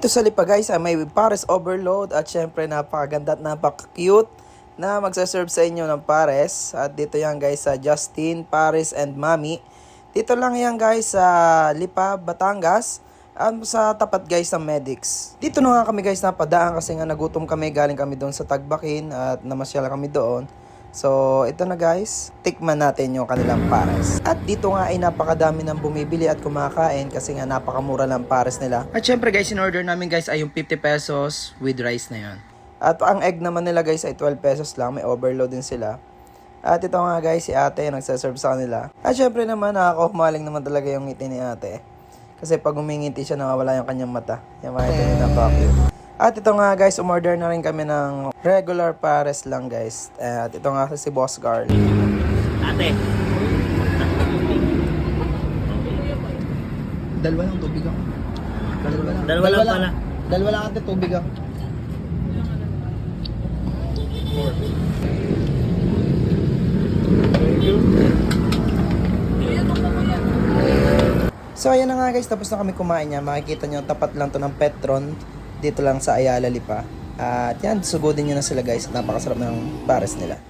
Dito sa Lipa guys, ay may pares overload at syempre napakaganda at napaka-cute na magsaserve sa inyo ng pares. At dito yan guys sa Justin, Pares and Mami. Dito lang yan guys sa Lipa, Batangas. At sa tapat guys ng Medics. Dito na nga kami guys napadaan kasi nga nagutom kami. Galing kami doon sa Tagbakin at namasyal kami doon. So, ito na guys, tikman natin yung kanilang pares. At dito nga ay napakadami ng bumibili at kumakain kasi nga napakamura ng pares nila. At syempre guys, in order namin guys ay yung 50 pesos with rice na yon. At ang egg naman nila guys ay 12 pesos lang, may overload din sila. At ito nga guys, si ate yung nagsaserve sa kanila. At syempre naman, nakakahumaling naman talaga yung ngiti ni ate. Kasi pag umingiti siya, nawawala yung kanyang mata. Yung makita niyo na. At ito nga guys, umorder na rin kami ng regular pares lang guys. At ito nga si Boss Carl. Ate, Dalawa lang tubig ako. Dalawa lang. Dalawa lang pala. Dalawa lang ate tubig ako. So ayan na nga guys, tapos na kami kumain niya. Makikita nyo, tapat lang to ng Petron. Dito lang sa Ayala Lipa. At yan, sugudin nyo na sila guys. Napakasarap ng pares nila.